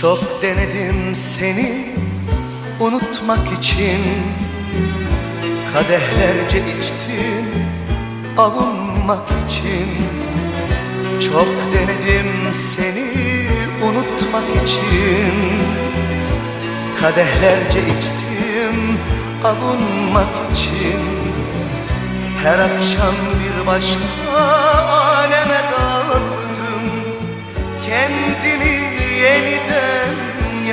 Çok denedim seni unutmak için. Kadehlerce içtim avunmak için. Çok denedim seni unutmak için. Kadehlerce içtim avunmak için. Her akşam bir başka